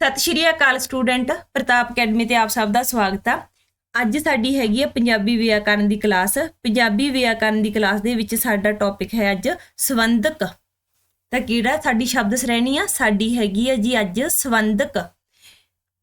ਸਤਿ ਸ਼੍ਰੀ ਅਕਾਲ ਸਟੂਡੈਂਟ, ਪ੍ਰਤਾਪ ਅਕੈਡਮੀ ਤੇ ਆਪ ਸਭ ਦਾ ਸਵਾਗਤ ਆ। ਅੱਜ ਸਾਡੀ ਹੈਗੀ ਆ ਪੰਜਾਬੀ ਵਿਆਕਰਨ ਦੀ ਕਲਾਸ। ਪੰਜਾਬੀ ਵਿਆਕਰਨ ਦੀ ਕਲਾਸ ਦੇ ਵਿੱਚ ਸਾਡਾ ਟੌਪਿਕ ਹੈ ਅੱਜ ਸੰਬੰਧਕ ਤਾਂ ਕਿਹੜਾ ਸਾਡੀ ਸ਼ਬਦ ਸ਼੍ਰੇਣੀ ਆ? ਸਾਡੀ ਹੈਗੀ ਆ ਜੀ ਅੱਜ ਸੰਬੰਧਕ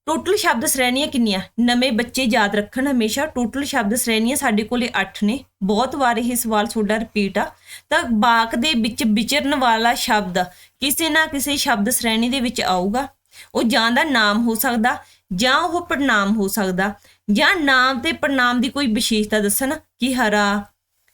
ਟੋਟਲ ਸ਼ਬਦ ਸ਼੍ਰੇਣੀਆਂ ਕਿੰਨੀਆਂ? ਨਵੇਂ ਬੱਚੇ ਯਾਦ ਰੱਖਣ ਹਮੇਸ਼ਾ ਟੋਟਲ ਸ਼ਬਦ ਸ਼੍ਰੇਣੀਆਂ ਸਾਡੇ ਕੋਲੇ 8 ਨੇ। ਬਹੁਤ ਵਾਰ ਇਹ ਸਵਾਲ ਤੁਹਾਡਾ ਰਿਪੀਟ ਆ। ਤਾਂ ਬਾਕ ਦੇ ਵਿੱਚ ਵਿਚਰਨ ਵਾਲਾ ਸ਼ਬਦ ਕਿਸੇ ਨਾ ਕਿਸੇ ਸ਼ਬਦ ਸ਼੍ਰੇਣੀ ਦੇ ਵਿੱਚ ਆਊਗਾ। ਉਹ ਜਾਂ ਦਾ ਨਾਮ ਹੋ ਸਕਦਾ, ਜਾਂ ਉਹ ਪੜਨਾਮ ਹੋ ਸਕਦਾ, ਜਾਂ ਨਾਮ ਤੇ ਪੜਨਾਮ ਦੀ ਕੋਈ ਵਿਸ਼ੇਸ਼ਤਾ ਦੱਸਣ, ਕਿ ਹਰਾ,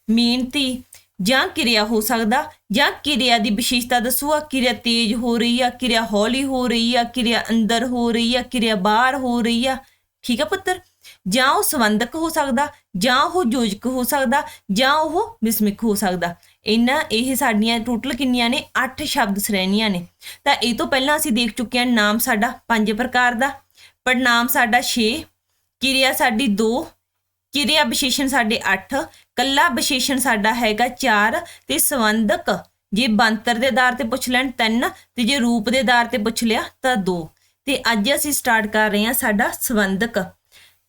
ਮਿਹਨਤੀ, ਜਾਂ ਕਿਰਿਆ ਹੋ ਸਕਦਾ, ਜਾਂ ਕਿਰਿਆ ਦੀ ਵਿਸ਼ੇਸ਼ਤਾ ਦੱਸੂਗਾ ਕਿਰਿਆ ਤੇਜ਼ ਹੋ ਰਹੀ ਆ, ਕਿਰਿਆ ਹੌਲੀ ਹੋ ਰਹੀ ਆ, ਕਿਰਿਆ ਅੰਦਰ ਹੋ ਰਹੀ ਆ, ਕਿਰਿਆ ਬਾਹਰ ਹੋ ਰਹੀ ਆ, ਠੀਕ ਆ ਪੁੱਤਰ? ਜਾਂ ਉਹ ਸੰਬੰਧਕ ਹੋ ਸਕਦਾ, ਜਾਂ ਉਹ ਯੋਜਕ ਹੋ ਸਕਦਾ, ਜਾਂ ਉਹ ਵਿਸਮਿਕ ਹੋ ਸਕਦਾ। ਇਹਨਾਂ ਇਹ ਸਾਡੀਆਂ ਟੋਟਲ ਕਿੰਨੀਆਂ ਨੇ? 8 ਸ਼ਬਦ ਸ਼੍ਰੇਣੀਆਂ ਨੇ। ਤਾਂ ਇਹ ਤੋਂ ਪਹਿਲਾਂ ਅਸੀਂ ਦੇਖ ਚੁੱਕੇ ਹਾਂ ਨਾਮ ਸਾਡਾ ਪੰਜ ਪ੍ਰਕਾਰ ਦਾ। ਪੜਨਾਮ ਸਾਡਾ 6 ਕਿਰਿਆ ਸਾਡੀ 2 ਕਿਰਿਆ ਵਿਸ਼ੇਸ਼ਣ ਸਾਡੇ 8 ਕੱਲਾ ਵਿਸ਼ੇਸ਼ਣ ਸਾਡਾ ਹੈਗਾ 4 ਤੇ ਸੰਬੰਧਕ। ਜੇ ਬੰਤਰ ਦੇ ਆਧਾਰ ਤੇ ਪੁੱਛ ਲੈਣ 3 ਤੇ ਜੇ ਰੂਪ ਦੇ ਆਧਾਰ ਤੇ ਪੁੱਛ ਲਿਆ ਤਾਂ 2 ਤੇ ਅੱਜ ਅਸੀਂ ਸਟਾਰਟ ਕਰ ਰਹੇ ਹਾਂ ਸਾਡਾ ਸੰਬੰਧਕ।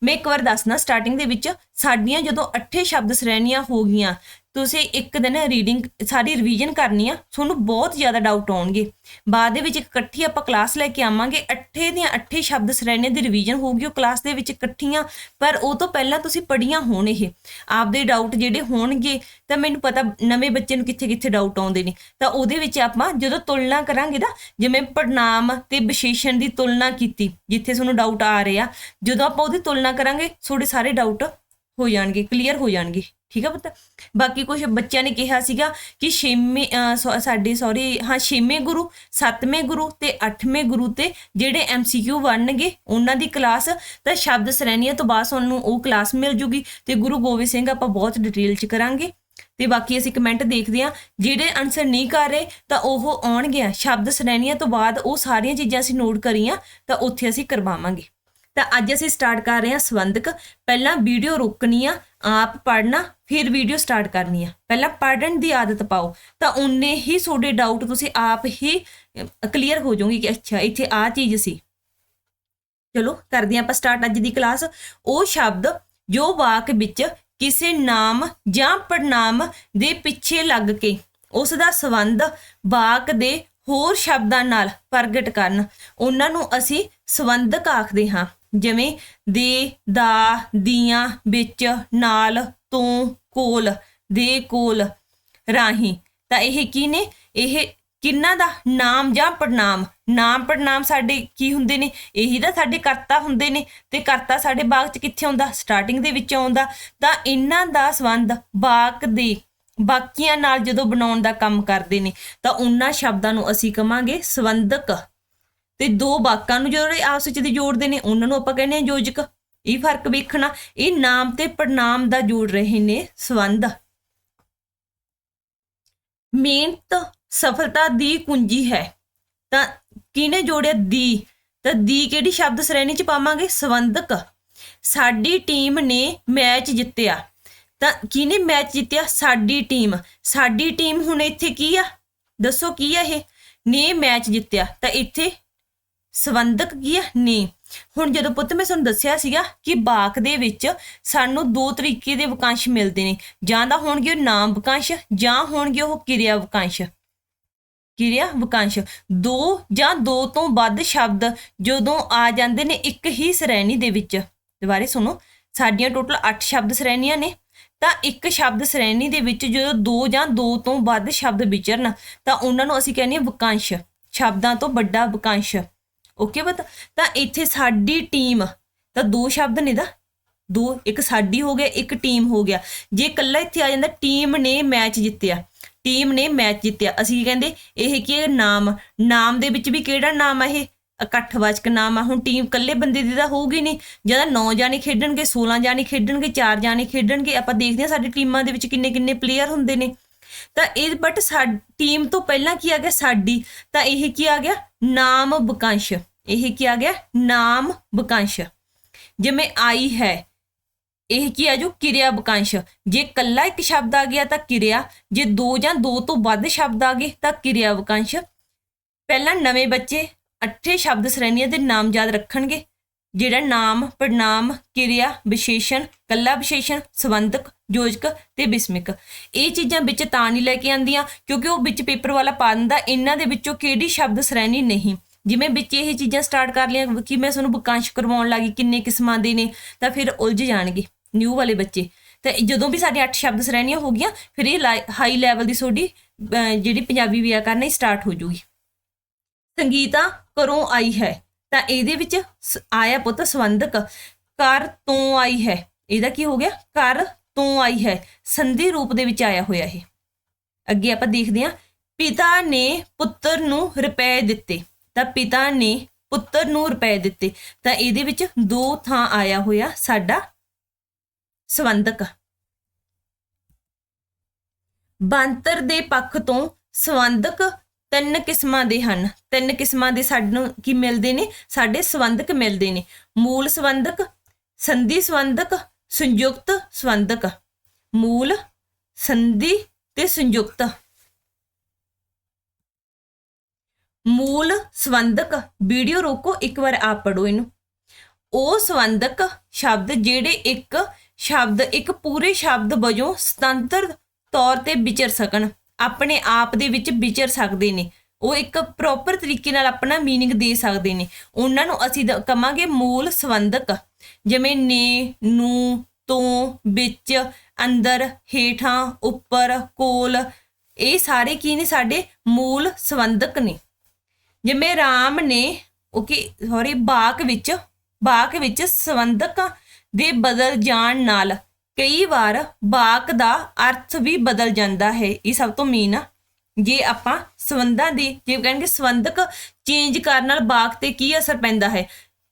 ਮੈਂ ਇੱਕ ਵਾਰ ਦੱਸਣਾ ਸਟਾਰਟਿੰਗ ਦੇ ਵਿੱਚ ਸਾਡੀਆਂ ਜਦੋਂ 8 ਸ਼ਬਦ ਸ਼੍ਰੇਣੀਆਂ ਹੋ ਗਈਆਂ ਤੁਸੀਂ ਇੱਕ ਦਿਨ ਰੀਡਿੰਗ ਸਾਰੀ ਰਿਵੀਜ਼ਨ ਕਰਨੀ ਆ, ਤੁਹਾਨੂੰ ਬਹੁਤ ਜ਼ਿਆਦਾ ਡਾਊਟ ਆਉਣਗੇ। ਬਾਅਦ ਦੇ ਵਿੱਚ ਇਕੱਠੀ ਆਪਾਂ ਕਲਾਸ ਲੈ ਕੇ ਆਵਾਂਗੇ, ਅੱਠੇ ਦੀਆਂ ਅੱਠੇ ਸ਼ਬਦ ਸ਼੍ਰੇਣੀਆਂ ਦੀ ਰਿਵੀਜ਼ਨ ਹੋਊਗੀ, ਉਹ ਕਲਾਸ ਦੇ ਵਿੱਚ ਇਕੱਠੀਆਂ, ਪਰ ਉਹ ਤੋਂ ਪਹਿਲਾਂ ਤੁਸੀਂ ਪੜੀਆਂ ਹੋਣ ਇਹ। ਆਪਦੇ ਡਾਊਟ ਜਿਹੜੇ ਹੋਣਗੇ, ਤਾਂ ਮੈਨੂੰ ਪਤਾ ਨਵੇਂ ਬੱਚੇ ਨੂੰ ਕਿੱਥੇ ਕਿੱਥੇ ਡਾਊਟ ਆਉਂਦੇ ਨੇ। ਤਾਂ ਉਹਦੇ ਵਿੱਚ ਆਪਾਂ ਜਦੋਂ ਤੁਲਨਾ ਕਰਾਂਗੇ ਨਾ, ਜਿਵੇਂ ਪੜਨਾਮ ਤੇ ਵਿਸ਼ੇਸ਼ਣ ਦੀ ਤੁਲਨਾ ਕੀਤੀ, ਜਿੱਥੇ ਤੁਹਾਨੂੰ ਡਾਊਟ ਆ ਰਿਹਾ, ਜਦੋਂ ਆਪਾਂ ਉਹਦੀ ਤੁਲਨਾ ਕਰਾਂਗੇ, ਤੁਹਾਡੇ ਸਾਰੇ ਡਾਊਟ ਹੋ ਜਾਣਗੇ ਕਲੀਅਰ ਹੋ ਜਾਣਗੇ। ਠੀਕ ਆ ਪੁੱਤ? ਬਾਕੀ ਕੁਝ ਬੱਚਿਆਂ ਨੇ ਕਿਹਾ ਸੀਗਾ ਕਿ ਛੇਵੇਂ ਅਹ, ਸਾਡੇ ਸੌਰੀ ਹਾਂ ਛੇਵੇਂ ਗੁਰੂ ਸੱਤਵੇਂ ਗੁਰੂ ਤੇ ਅੱਠਵੇਂ ਗੁਰੂ ਤੇ ਜਿਹੜੇ ਐਮਸੀਕਿਊ ਬਣਨਗੇ ਉਹਨਾਂ ਦੀ ਕਲਾਸ ਤਾਂ ਸ਼ਬਦ ਸ਼੍ਰੇਣੀਆਂ ਤੋਂ ਬਾਅਦ ਤੁਹਾਨੂੰ ਉਹ ਕਲਾਸ ਮਿਲ ਜੂਗੀ ਤੇ ਗੁਰੂ ਗੋਬਿੰਦ ਸਿੰਘ ਆਪਾਂ ਬਹੁਤ ਡਿਟੇਲ ਚ ਕਰਾਂਗੇ। ਤੇ ਬਾਕੀ ਅਸੀਂ ਕਮੈਂਟ ਦੇਖਦੇ ਹਾਂ ਜਿਹੜੇ ਆਨਸਰ ਨਹੀਂ ਕਰ ਰਹੇ ਤਾਂ ਉਹ ਆਉਣਗੇ ਸ਼ਬਦ ਸ਼੍ਰੇਣੀਆਂ ਤੋਂ ਬਾਅਦ ਉਹ ਸਾਰੀਆਂ ਚੀਜ਼ਾਂ ਅਸੀਂ ਨੋਟ ਕਰੀਆਂ ਤਾਂ ਉੱਥੇ ਅਸੀਂ ਕਰਵਾਵਾਂਗੇ। ਤਾਂ ਅੱਜ ਅਸੀਂ ਸਟਾਰਟ ਕਰ ਰਹੇ ਹਾਂ ਸੰਬੰਧਕ। ਪਹਿਲਾਂ ਵੀਡੀਓ ਰੋਕਣੀ ਆ, ਆਪ ਪੜਨਾ ਫਿਰ ਵੀਡੀਓ ਸਟਾਰਟ ਕਰਨੀ ਆ। ਪਹਿਲਾਂ ਪੜਨ ਦੀ ਆਦਤ ਪਾਓ। ਤਾਂ ਉਨੇ ਹੀ ਤੁਹਾਡੇ ਡਾਊਟ ਤੁਸੀਂ ਆਪ ਹੀ ਕਲੀਅਰ ਹੋ ਜਾਓਗੇ ਕਿ ਅੱਛਾ, ਇੱਥੇ ਆ ਚੀਜ਼ ਸੀ। ਚਲੋ, ਕਰਦੇ ਹਾਂ ਆਪਾਂ ਸਟਾਰਟ ਅੱਜ ਦੀ ਕਲਾਸ ਉਹ ਸ਼ਬਦ ਜੋ ਵਾਕ ਵਿੱਚ ਕਿਸੇ ਨਾਮ ਜਾਂ ਪੜਨਾਮ ਦੇ ਪਿੱਛੇ ਲੱਗ ਕੇ, ਉਸ ਦਾ ਸੰਬੰਧ ਵਾਕ ਦੇ ਹੋਰ ਸ਼ਬਦਾਂ ਨਾਲ ਪ੍ਰਗਟ ਕਰਨ। ਉਹਨਾਂ ਨੂੰ ਅਸੀਂ ਸੰਬੰਧਕ ਆਖਦੇ ਹਾਂ। ਜਿਵੇਂ ਦੇ, ਦਾ, ਦੀਆਂ, ਵਿੱਚ, ਨਾਲ, ਤੋਂ, ਕੋਲ, ਦੇ, ਕੋਲ, ਰਾਹੀਂ। ਤਾਂ ਇਹ ਕੀ ਨੇ? ਇਹ ਕਿੰਨਾ ਦਾ? ਨਾਮ ਜਾਂ ਪੜਨਾਮ ਨਾਮ ਪੜਨਾਮ ਸਾਡੇ ਕੀ ਹੁੰਦੇ ਨੇ? ਇਹੀ ਤਾਂ ਸਾਡੇ ਕਰਤਾ ਹੁੰਦੇ ਨੇ। ਤੇ ਕਰਤਾ ਸਾਡੇ ਬਾਗ ਚ ਕਿੱਥੇ ਆਉਂਦਾ? ਸਟਾਰਟਿੰਗ ਦੇ ਵਿੱਚ ਆਉਂਦਾ। ਤਾਂ ਇਹਨਾਂ ਦਾ ਸੰਬੰਧ ਬਾਕ ਦੇ ਬਾਕੀਆਂ ਨਾਲ ਜਦੋਂ ਬਣਾਉਣ ਦਾ ਕੰਮ ਕਰਦੇ ਨੇ, ਤਾਂ ਉਹਨਾਂ ਸ਼ਬਦਾਂ ਨੂੰ ਅਸੀਂ ਕਵਾਂਗੇ ਸੰਬੰਧਕ। ਤੇ ਦੋ ਵਾਕਾਂ ਨੂੰ ਜਦੋਂ ਇਹ ਆਪਸ ਵਿੱਚ ਦੀ ਜੋੜਦੇ ਨੇ, ਉਹਨਾਂ ਨੂੰ ਆਪਾਂ ਕਹਿੰਦੇ ਆ ਯੋਜਕ। ਇਹ ਫ਼ਰਕ ਵੇਖਣਾ, ਇਹ ਨਾਮ ਤੇ ਪੜਨਾਮ ਦਾ ਜੋੜ ਰਹੇ ਨੇ ਸੰਬੰਧ। ਮਿਹਨਤ, ਸਫਲਤਾ ਦੀ ਕੁੰਜੀ ਹੈ। ਤਾਂ ਕਿਹਨੇ ਜੋੜਿਆ ਦੀ? ਤਾਂ ਦੀ ਕਿਹੜੀ ਸ਼ਬਦ ਸ਼੍ਰੇਣੀ ਚ ਪਾਵਾਂਗੇ? ਸੰਬੰਧਕ। ਸਾਡੀ ਟੀਮ ਨੇ ਮੈਚ ਜਿੱਤਿਆ। ਤਾਂ ਕਿਹਨੇ ਮੈਚ ਜਿੱਤਿਆ? ਸਾਡੀ ਟੀਮ। ਸਾਡੀ ਟੀਮ ਹੁਣ ਇੱਥੇ ਕੀ ਆ? ਦੱਸੋ ਕੀ ਆ ਇਹ? ਨੇ ਮੈਚ ਜਿੱਤਿਆ। ਤਾਂ ਇੱਥੇ ਸੰਬੰਧਕ ਕੀ ਹੈ ਨੇ ਹੁਣ ਜਦੋਂ ਪੁੱਤ ਮੈਂ ਤੁਹਾਨੂੰ ਦੱਸਿਆ ਸੀਗਾ ਕਿ ਬਾਕ ਦੇ ਵਿੱਚ ਸਾਨੂੰ ਦੋ ਤਰੀਕੇ ਦੇ ਵਾਕਾਂਸ਼ ਮਿਲਦੇ ਨੇ। ਜਾਂ ਤਾਂ ਹੋਣਗੇ ਉਹ ਨਾਮ ਵਾਕਾਂਸ਼, ਜਾਂ ਹੋਣਗੇ ਉਹ ਕਿਰਿਆ ਵਾਕਾਂਸ਼। ਕਿਰਿਆ ਵਾਕਾਂਸ਼। ਦੋ ਜਾਂ ਦੋ ਤੋਂ ਵੱਧ ਸ਼ਬਦ ਜਦੋਂ ਆ ਜਾਂਦੇ ਨੇ ਇੱਕ ਹੀ ਸ਼੍ਰੇਣੀ ਦੇ ਵਿੱਚ। ਦੁਬਾਰੇ ਸੁਣੋ। ਸਾਡੀਆਂ ਟੋਟਲ 8 ਸ਼ਬਦ ਸ਼੍ਰੇਣੀਆਂ ਨੇ। ਤਾਂ ਇੱਕ ਸ਼ਬਦ ਸ਼੍ਰੇਣੀ ਦੇ ਵਿੱਚ ਜਦੋਂ ਦੋ ਜਾਂ ਦੋ ਤੋਂ ਵੱਧ ਸ਼ਬਦ ਵਿਚਰਨ, ਤਾਂ ਉਹਨਾਂ ਨੂੰ ਅਸੀਂ ਕਹਿੰਦੇ ਹਾਂ ਵਾਕਾਂਸ਼। ਸ਼ਬਦਾਂ ਤੋਂ ਵੱਡਾ ਵਾਕਾਂਸ਼। ਓਕੇ ਬਤ ਤਾਂ ਇੱਥੇ ਸਾਡੀ ਟੀਮ ਤਾਂ ਦੋ ਸ਼ਬਦ ਨੇ ਦਾ ਦੋ, ਇੱਕ ਸਾਡੀ ਹੋ ਗਿਆ, ਇੱਕ ਟੀਮ ਹੋ ਗਿਆ। ਜੇ ਇਕੱਲਾ ਇੱਥੇ ਆ ਜਾਂਦਾ ਟੀਮ ਨੇ ਮੈਚ ਜਿੱਤਿਆ। ਟੀਮ ਨੇ ਮੈਚ ਜਿੱਤਿਆ। ਅਸੀਂ ਕਹਿੰਦੇ, ਇਹ ਕੀ ਹੈ? ਨਾਮ। ਨਾਮ ਦੇ ਵਿੱਚ ਵੀ ਕਿਹੜਾ ਨਾਮ ਆ ਇਹ? ਇਕੱਠਵਾਚਕ ਨਾਮ ਆ। ਹੁਣ ਟੀਮ ਇਕੱਲੇ ਬੰਦੇ ਦੀ ਤਾਂ ਹੋਊਗੀ ਨਹੀਂ। ਜਦੋਂ 9 ਜਾਣੇ ਖੇਡਣਗੇ 16 ਜਾਣੇ ਖੇਡਣਗੇ 4 ਜਾਣੇ ਖੇਡਣਗੇ। ਆਪਾਂ ਦੇਖਦੇ ਹਾਂ ਸਾਡੀ ਟੀਮਾਂ ਦੇ ਵਿੱਚ ਕਿੰਨੇ ਕਿੰਨੇ ਪਲੇਅਰ ਹੁੰਦੇ ਨੇ। ਤਾਂ ਇਹ ਬਟ ਸਾਡੀ ਟੀਮ ਤੋਂ ਪਹਿਲਾਂ ਕੀ ਆ ਗਿਆ ਸਾਡੀ? ਤਾਂ ਇਹ ਕੀ ਆ ਗਿਆ? ਨਾਮ ਵਾਕਾਂਸ਼ ਇਹ ਕੀ ਆ ਗਿਆ? ਨਾਮ ਵਾਕਾਂਸ਼ ਜਿਵੇਂ ਆਈ ਹੈ, ਇਹ ਕੀ ਆ ਜੋ? ਕਿਰਿਆ ਵਾਕਾਂਸ਼ ਜੇ ਕੱਲਾ ਇੱਕ ਸ਼ਬਦ ਆ ਗਿਆ ਤਾਂ ਕਿਰਿਆ। ਜੇ ਦੋ ਜਾਂ ਦੋ ਤੋਂ ਵੱਧ ਸ਼ਬਦ ਆ ਗਏ ਤਾਂ ਕਿਰਿਆ ਵਾਕਾਂਸ਼ ਪਹਿਲਾਂ ਨਵੇਂ ਬੱਚੇ ਅੱਠੇ ਸ਼ਬਦ ਸ਼੍ਰੇਣੀਆਂ ਦੇ ਨਾਮ ਯਾਦ ਰੱਖਣਗੇ। ਜਿਹੜਾ ਨਾਮ ਪੜਨਾਮ ਕਿਰਿਆ, ਵਿਸ਼ੇਸ਼ਣ ਕੱਲਾ ਵਿਸ਼ੇਸ਼ਣ, ਸੰਬੰਧਕ, ਯੋਜਕ ਤੇ ਬਿਸਮਿਕ। ਇਹ ਚੀਜ਼ਾਂ ਵਿੱਚ ਤਾਂ ਨਹੀਂ ਲੈ ਕੇ ਆਂਦੀਆਂ ਕਿਉਂਕਿ ਉਹ ਵਿੱਚ ਪੇਪਰ ਵਾਲਾ ਪਾ ਦਿੰਦਾ। ਇਹਨਾਂ ਦੇ ਵਿੱਚੋਂ ਕਿਹੜੀ ਸ਼ਬਦ ਸ਼੍ਰੇਣੀ ਨਹੀਂ? ਜਿਵੇਂ ਵਿੱਚ ਇਹ ਚੀਜ਼ਾਂ ਸਟਾਰਟ ਕਰ ਲਈਆਂ ਕਿ ਮੈਂ ਤੁਹਾਨੂੰ ਬਕਾਂਸ਼ ਕਰਵਾਉਣ ਲੱਗੀ, ਕਿੰਨੇ ਕਿਸਮਾਂ ਦੇ ਨੇ, ਤਾਂ ਫਿਰ ਉਲਝ ਜਾਣਗੇ ਨਿਊ ਵਾਲੇ ਬੱਚੇ। ਤੇ ਜਦੋਂ ਵੀ ਸਾਡੇ 8 ਸ਼ਬਦ ਸ਼੍ਰੇਣੀਆਂ ਹੋ ਗਈਆਂ, ਫਿਰ ਇਹ ਹਾਈ ਲੈਵਲ ਦੀ ਤੁਹਾਡੀ ਜਿਹੜੀ ਪੰਜਾਬੀ ਵਿਆਕਰਨ ਹੈ ਸਟਾਰਟ ਹੋ ਜੂਗੀ। ਸੰਗੀਤਾ ਘਰੋਂ ਆਈ ਹੈ, ਤਾਂ ਇਹਦੇ ਵਿੱਚ ਸ- ਆਇਆ ਪੁੱਤ ਸੰਬੰਧਕ ਕਰ ਤੋਂ ਆਈ ਹੈ। ਇਹਦਾ ਕੀ ਹੋ ਗਿਆ? ਕਰ ਤੋਂ ਆਈ ਹੈ, ਸੰਧੀ ਰੂਪ ਦੇ ਵਿੱਚ ਆਇਆ ਹੋਇਆ ਇਹ। ਅੱਗੇ ਆਪਾਂ ਦੇਖਦੇ ਹਾਂ, ਪਿਤਾ ਨੇ ਪੁੱਤਰ ਨੂੰ ਰੁਪਏ ਦਿੱਤੇ। ਤਾਂ ਪਿਤਾ ਨੇ ਪੁੱਤਰ ਨੂੰ ਰੁਪਏ ਦਿੱਤੇ। ਤਾਂ ਇਹਦੇ ਵਿੱਚ ਦੋ ਥਾਂ ਆਇਆ ਹੋਇਆ ਸਾਡਾ ਸੰਬੰਧਕ। ਬੰਤਰ ਦੇ ਪੱਖ ਤੋਂ ਸੰਬੰਧਕ ਤਿੰਨ ਕਿਸਮਾਂ ਦੇ ਹਨ। ਤਿੰਨ ਕਿਸਮਾਂ ਦੇ ਸਾਨੂੰ ਕੀ ਮਿਲਦੇ ਨੇ? ਸਾਡੇ ਸੰਬੰਧਕ ਮਿਲਦੇ ਨੇ। ਮੂਲ ਸੰਬੰਧਕ, ਸੰਧੀ ਸੰਬੰਧਕ, ਸੰਯੁਕਤ ਸੰਬੰਧਕ। ਮੂਲ, ਸੰਧੀ ਤੇ ਸੰਯੁਕਤ। ਮੂਲ ਸੰਬੰਧਕ ਵੀਡੀਓ ਰੋਕੋ ਇੱਕ ਵਾਰ ਆਪ ਪੜੋ ਇਹਨੂੰ ਉਹ ਸੰਬੰਧਕ ਸ਼ਬਦ ਜਿਹੜੇ ਇੱਕ ਸ਼ਬਦ ਇੱਕ ਪੂਰੇ ਸ਼ਬਦ ਵਜੋਂ ਸੁਤੰਤਰ ਤੌਰ ਤੇ ਵਿਚਰ ਸਕਣ ਆਪਣੇ ਆਪ ਦੇ ਵਿੱਚ ਵਿਚਰ ਸਕਦੇ ਨੇ ਉਹ ਇੱਕ ਪ੍ਰੋਪਰ ਤਰੀਕੇ ਨਾਲ ਆਪਣਾ मीनिंग ਦੇ ਸਕਦੇ ਨੇ ਉਹਨਾਂ ਨੂੰ ਅਸੀਂ ਦ- ਕਵਾਂਗੇ ਮੂਲ ਸੰਬੰਧਕ ਜਿਵੇਂ ਨੇ ਨੂੰ ਤੋਂ ਵਿੱਚ ਅੰਦਰ ਹੇਠਾਂ ਉੱਪਰ ਕੋਲ ਇਹ ਸਾਰੇ ਕੀ ਨੇ ਸਾਡੇ ਮੂਲ ਸੰਬੰਧਕ ਨੇ ਜਿਵੇਂ ਰਾਮ ਨੇ ਓਕੇ ਸੌਰੀ ਬਾਕ ਵਿੱਚ ਬਾਕ ਵਿੱਚ ਸੰਬੰਧਕ ਦੇ ਬਦਲ ਜਾਣ ਨਾਲ ਕਈ ਵਾਰ ਬਾਕ ਦਾ ਅਰਥ ਵੀ ਬਦਲ ਜਾਂਦਾ ਹੈ। ਇਹ ਸਭ ਤੋਂ ਮੇਨ ਆ। ਜੇ ਆਪਾਂ ਸੰਬੰਧਾਂ ਦੀ, ਜੇ ਕਹਿੰਗੇ ਸੰਬੰਧਕ ਚੇਂਜ ਕਰਨ ਨਾਲ ਬਾਕ ਤੇ ਕੀ ਅਸਰ ਪੈਂਦਾ ਹੈ,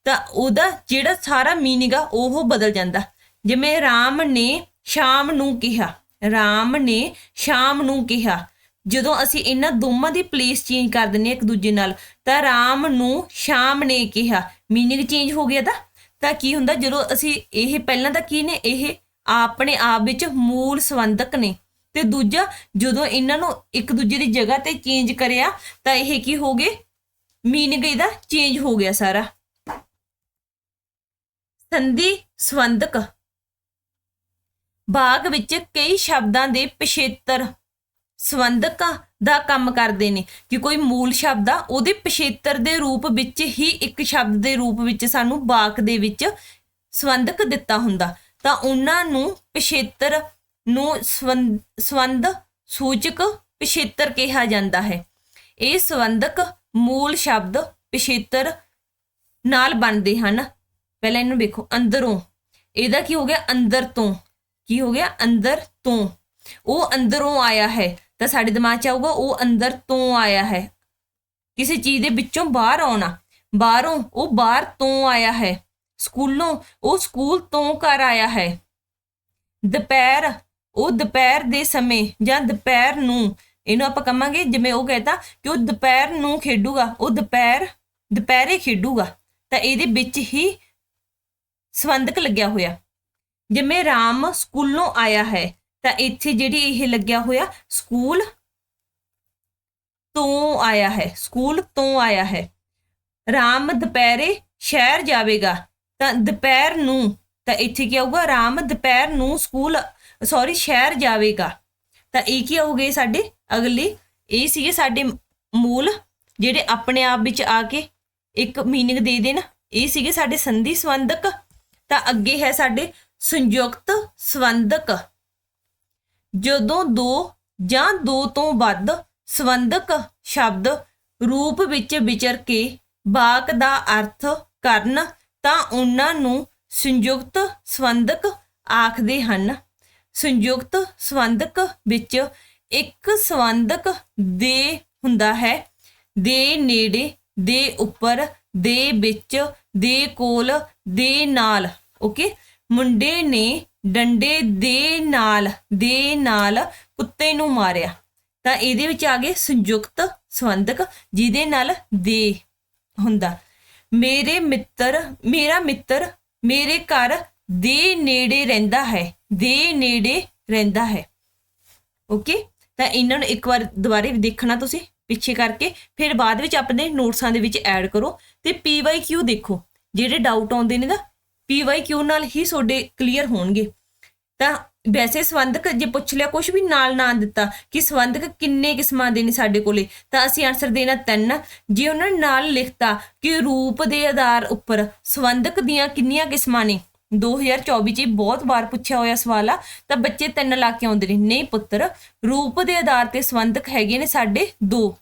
ਤਾਂ ਉਹਦਾ ਜਿਹੜਾ ਸਾਰਾ ਮੀਨਿੰਗ ਆ, ਉਹ ਬਦਲ ਜਾਂਦਾ। ਜਿਵੇਂ ਰਾਮ ਨੇ ਸ਼ਾਮ ਨੂੰ ਕਿਹਾ, ਰਾਮ ਨੇ ਸ਼ਾਮ ਨੂੰ ਕਿਹਾ ਜਦੋਂ ਅਸੀਂ ਇਹਨਾਂ ਦੋਵਾਂ ਦੀ ਪਲੇਸ ਚੇਂਜ ਕਰ ਦਿੰਨੇ ਇੱਕ ਦੂਜੇ ਨਾਲ, ਤਾਂ ਰਾਮ ਨੂੰ ਸ਼ਾਮ ਨੇ ਕਿਹਾ। ਮੀਨਿੰਗ ਚੇਂਜ ਹੋ ਗਿਆ ਤਾਂ? ਤਾਂ ਕੀ ਹੁੰਦਾ, ਜਦੋਂ ਅਸੀਂ ਇਹ ਪਹਿਲਾਂ ਤਾਂ ਕੀ ਨੇ? ਇਹ ਆਪਣੇ ਆਪ ਵਿੱਚ ਮੂਲ ਸੰਬੰਧਕ ਨੇ। ਤੇ ਦੂਜਾ, ਜਦੋਂ ਇਹਨਾਂ ਨੂੰ ਇੱਕ ਦੂਜੇ ਦੀ ਜਗ੍ਹਾ ਤੇ ਚੇਂਜ ਕਰਿਆ, ਤਾਂ ਇਹ ਕੀ ਹੋ ਗਏ? ਮੀਨਿੰਗ ਇਹਦਾ ਚੇਂਜ ਹੋ ਗਿਆ ਸਾਰਾ। ਸੰਧੀ ਸੰਬੰਧਕ। ਬਾਗ ਵਿੱਚ ਕਈ ਸ਼ਬਦਾਂ ਦੇ ਪਿਛੇਤਰ। ਸੰਬੰਧਕਾਂ ਦਾ ਕੰਮ ਕਰਦੇ ਨੇ। ਕਿ ਕੋਈ ਮੂਲ ਸ਼ਬਦ ਆ, ਉਹਦੇ ਪਿਛੇਤਰ ਦੇ ਰੂਪ ਵਿੱਚ ਹੀ ਇੱਕ ਸ਼ਬਦ ਦੇ ਰੂਪ ਵਿੱਚ ਸਾਨੂੰ ਬਾਕ ਦੇ ਵਿੱਚ ਸੰਬੰਧਕ ਦਿੱਤਾ ਹੁੰਦਾ। ਤਾਂ ਉਹਨਾਂ ਨੂੰ ਪਿਛੇਤਰ ਨੂੰ ਸੰਬੰਧ ਸੰਬੰਧ ਸੂਚਕ ਪਿਛੇਤਰ ਕਿਹਾ ਜਾਂਦਾ ਹੈ। ਇਹ ਸੰਬੰਧਕ ਮੂਲ ਸ਼ਬਦ ਪਿਛੇਤਰ ਨਾਲ ਬਣਦੇ ਹਨ। ਪਹਿਲਾਂ ਇਹਨੂੰ ਵੇਖੋ, ਅੰਦਰੋਂ। ਇਹਦਾ ਕੀ ਹੋ ਗਿਆ? ਅੰਦਰ ਤੋਂ। ਕੀ ਹੋ ਗਿਆ? ਅੰਦਰ ਤੋਂ। ਉਹ ਅੰਦਰੋਂ ਆਇਆ ਹੈ। ਤਾਂ ਸਾਡੇ ਦਿਮਾਗ 'ਚ ਆਊਗਾ, ਉਹ ਅੰਦਰ ਤੋਂ ਆਇਆ ਹੈ। ਕਿਸੇ ਚੀਜ਼ ਦੇ ਵਿੱਚੋਂ ਬਾਹਰ ਆਉਣਾ। ਬਾਹਰੋਂ ਉਹ ਬਾਹਰ ਤੋਂ ਆਇਆ ਹੈ। ਸਕੂਲੋਂ ਉਹ ਸਕੂਲ ਤੋਂ ਘਰ ਆਇਆ ਹੈ। ਦੁਪਹਿਰ, ਉਹ ਦੁਪਹਿਰ ਦੇ ਸਮੇਂ ਜਾਂ ਦੁਪਹਿਰ ਨੂੰ, ਇਹਨੂੰ ਆਪਾਂ ਕਹਾਂਗੇ ਜਿਵੇਂ ਉਹ ਕਹਿੰਦਾ ਕਿ ਉਹ ਦੁਪਹਿਰ ਨੂੰ ਖੇਡੂਗਾ। ਉਹ ਦੁਪਹਿਰ, ਦੁਪਹਿਰੇ ਖੇਡੂਗਾ। ਤਾਂ ਇਹਦੇ ਵਿੱਚ ਹੀ ਸੰਬੰਧਕ ਲੱਗਿਆ ਹੋਇਆ। ਜਿਵੇਂ ਰਾਮ ਸਕੂਲੋਂ ਆਇਆ ਹੈ। ਤਾਂ ਇੱਥੇ ਜਿਹੜੀ ਇਹ ਲੱਗਿਆ ਹੋਇਆ ਸਕੂਲ ਤੋਂ ਆਇਆ ਹੈ, ਸਕੂਲ ਤੋਂ ਆਇਆ ਹੈ। ਰਾਮ ਦੁਪਹਿਰੇ ਸ਼ਹਿਰ ਜਾਵੇਗਾ, ਤਾਂ ਦੁਪਹਿਰ ਨੂੰ, ਤਾਂ ਇੱਥੇ ਕੀ ਆਊਗਾ? ਰਾਮ ਦੁਪਹਿਰ ਨੂੰ ਸਕੂਲ ਸੌਰੀ ਸ਼ਹਿਰ ਜਾਵੇਗਾ। ਤਾਂ ਇਹ ਕੀ ਹੋ ਗਏ ਸਾਡੇ? ਅਗਲੇ, ਇਹ ਸੀਗੇ ਸਾਡੇ ਮੂਲ, ਜਿਹੜੇ ਆਪਣੇ ਆਪ ਵਿੱਚ ਆ ਕੇ ਇੱਕ ਮੀਨਿੰਗ ਦੇ ਦੇਣ। ਇਹ ਸੀਗੇ ਸਾਡੇ ਸੰਧੀ ਸੰਬੰਧਕ ਤਾਂ ਅੱਗੇ ਹੈ ਸਾਡੇ ਸੰਯੁਕਤ ਸੰਬੰਧਕ ਜਦੋਂ ਦੋ ਜਾਂ ਦੋ ਤੋਂ ਵੱਧ ਸੰਬੰਧਕ ਸ਼ਬਦ ਰੂਪ ਵਿੱਚ ਵਿਚਰ ਕੇ ਵਾਕ ਦਾ ਅਰਥ ਕਰਨ, ਤਾਂ ਉਹਨਾਂ ਨੂੰ ਸੰਯੁਕਤ ਸੰਬੰਧਕ ਆਖਦੇ ਹਨ। ਸੰਯੁਕਤ ਸੰਬੰਧਕ ਵਿੱਚ ਇੱਕ ਸੰਬੰਧਕ ਦੇ ਹੁੰਦਾ ਹੈ। ਦੇ ਨੇੜੇ, ਦੇ ਉੱਪਰ, ਦੇ ਵਿੱਚ, ਦੇ ਕੋਲ, ਦੇ ਨਾਲ, ਓਕੇ? ਮੁੰਡੇ ਨੇ ਡੰਡੇ ਦੇ ਨਾਲ ਦੇ ਨਾਲ ਕੁੱਤੇ ਨੂੰ ਮਾਰਿਆ। ਤਾਂ ਇਹਦੇ ਵਿੱਚ ਆ ਗਏ ਸੰਯੁਕਤ ਸੰਬੰਧਕ, ਜਿਹਦੇ ਨਾਲ ਦੇ ਹੁੰਦਾ। ਮੇਰੇ ਮਿੱਤਰ, ਮੇਰਾ ਮਿੱਤਰ, ਮੇਰੇ ਘਰ ਦੇ ਨੇੜੇ ਰਹਿੰਦਾ ਹੈ, ਦੇ ਨੇੜੇ ਰਹਿੰਦਾ ਹੈ। ਓਕੇ? ਤਾਂ ਇਹਨਾਂ ਨੂੰ ਇੱਕ ਵਾਰ ਦੁਬਾਰੇ ਦੇਖਣਾ ਤੁਸੀਂ, ਪਿੱਛੇ ਕਰਕੇ। ਫਿਰ ਬਾਅਦ ਵਿੱਚ ਆਪਣੇ ਨੋਟਸਾਂ ਦੇ ਵਿੱਚ ਐਡ ਕਰੋ ਤੇ PYQ ਦੇਖੋ। ਜਿਹੜੇ ਡਾਊਟ ਆਉਂਦੇ ਨੇ ਨਾ PYQ ਨਾਲ ਹੀ ਤੁਹਾਡੇ ਕਲੀਅਰ ਹੋਣਗੇ। ਤਾਂ ਵੈਸੇ ਸੰਬੰਧਕ ਜੇ ਪੁੱਛ ਲਿਆ ਕੁਝ ਵੀ ਨਾਲ ਨਾ ਦਿੱਤਾ ਕਿ ਸੰਬੰਧਕ ਕਿੰਨੇ ਕਿਸਮਾਂ ਦੇ ਨੇ ਸਾਡੇ ਕੋਲੇ, ਤਾਂ ਅਸੀਂ ਆਨਸਰ ਦੇਣਾ ਤਿੰਨ। ਜੇ ਉਹਨਾਂ ਨਾਲ ਲਿਖਤਾ ਕਿ ਰੂਪ ਦੇ ਆਧਾਰ ਉੱਪਰ ਸੰਬੰਧਕ ਦੀਆਂ ਕਿੰਨੀਆਂ ਕਿਸਮਾਂ ਨੇ 2024 ਚ ਬਹੁਤ ਵਾਰ ਪੁੱਛਿਆ ਹੋਇਆ ਸਵਾਲ ਆ, ਤਾਂ ਬੱਚੇ ਤਿੰਨ ਲਾ ਕੇ ਆਉਂਦੇ ਨੇ। ਨਹੀਂ ਪੁੱਤਰ, ਰੂਪ ਦੇ ਆਧਾਰ ਤੇ ਸੰਬੰਧਕ ਹੈਗੇ ਨੇ ਸਾਡੇ ਦੋ।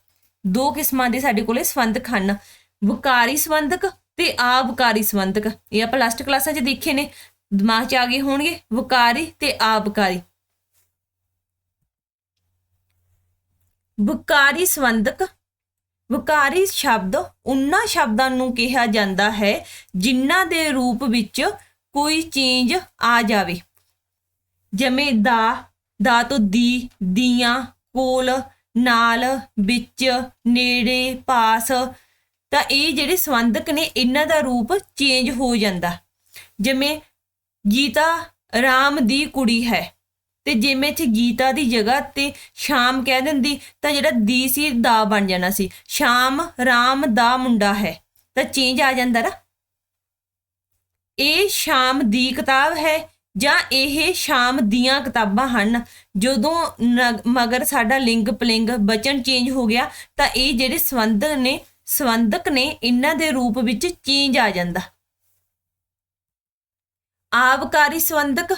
ਦੋ ਕਿਸਮਾਂ ਦੇ ਸਾਡੇ ਕੋਲੇ ਸੰਬੰਧਕ ਹਨ। ਵਿਕਾਰੀ ਸੰਬੰਧਕ ਤੇ ਆਬਕਾਰੀ ਸੰਬੰਧਕ। ਇਹ ਆਪਾਂ ਲਾਸਟ ਕਲਾਸਾਂ 'ਚ ਦੇਖੇ ਨੇ। ਦਿਮਾਗ 'ਚ ਆ ਗਏ ਹੋਣਗੇ, ਵਕਾਰੀ ਤੇ ਆਬਕਾਰੀ। ਵਕਾਰੀ ਸੰਬੰਧਕ, ਵਕਾਰੀ ਸ਼ਬਦ ਉਹਨਾਂ ਸ਼ਬਦਾਂ ਨੂੰ ਕਿਹਾ ਜਾਂਦਾ ਹੈ, ਜਿਨ੍ਹਾਂ ਦੇ ਰੂਪ ਵਿੱਚ ਕੋਈ ਚੇਂਜ ਆ ਜਾਵੇ। ਜਿਵੇਂ ਦਾ ਦਾ ਤੋਂ ਦੀ, ਦੀਆਂ, ਕੋਲ, ਨਾਲ, ਵਿੱਚ, ਨੇੜੇ, ਪਾਸ, ਤਾਂ ਇਹ ਜਿਹੜੇ ਸੰਬੰਧਕ ਨੇ, ਇਹਨਾਂ ਦਾ ਰੂਪ ਚੇਂਜ ਹੋ ਜਾਂਦਾ। ਜਿਵੇਂ ਗੀਤਾ ਰਾਮ ਦੀ ਕੁੜੀ ਹੈ। ਤੇ ਜਿਵੇਂ ਇੱਥੇ ਗੀਤਾ ਦੀ ਜਗ੍ਹਾ ਤੇ ਸ਼ਾਮ ਕਹਿ ਦਿੰਦੀ, ਤਾਂ ਜਿਹੜਾ ਦੀ ਸੀ, ਦਾ ਬਣ ਜਾਣਾ ਸੀ। ਸ਼ਾਮ, ਰਾਮ, ਦਾ ਮੁੰਡਾ ਹੈ। ਤਾਂ ਚੇਂਜ ਆ ਜਾਂਦਾ ਨਾ। ਇਹ ਸ਼ਾਮ ਦੀ ਕਿਤਾਬ ਹੈ ਜਾਂ ਇਹ ਸ਼ਾਮ ਦੀਆਂ ਕਿਤਾਬਾਂ ਹਨ? ਜਦੋਂ ਨ- ਮਗਰ ਸਾਡਾ ਲਿੰਗ ਪਲਿੰਗ ਬਚਨ ਚੇਂਜ ਹੋ ਗਿਆ, ਤਾਂ ਇਹ ਜਿਹੜੇ ਸੰਬੰਧਕ ਨੇ ਸੰਬੰਧਕ ਨੇ, ਇਹਨਾਂ ਦੇ ਰੂਪ ਵਿੱਚ ਚੇਂਜ ਆ ਜਾਂਦਾ। ਆਬਕਾਰੀ ਸੰਬੰਧਕ,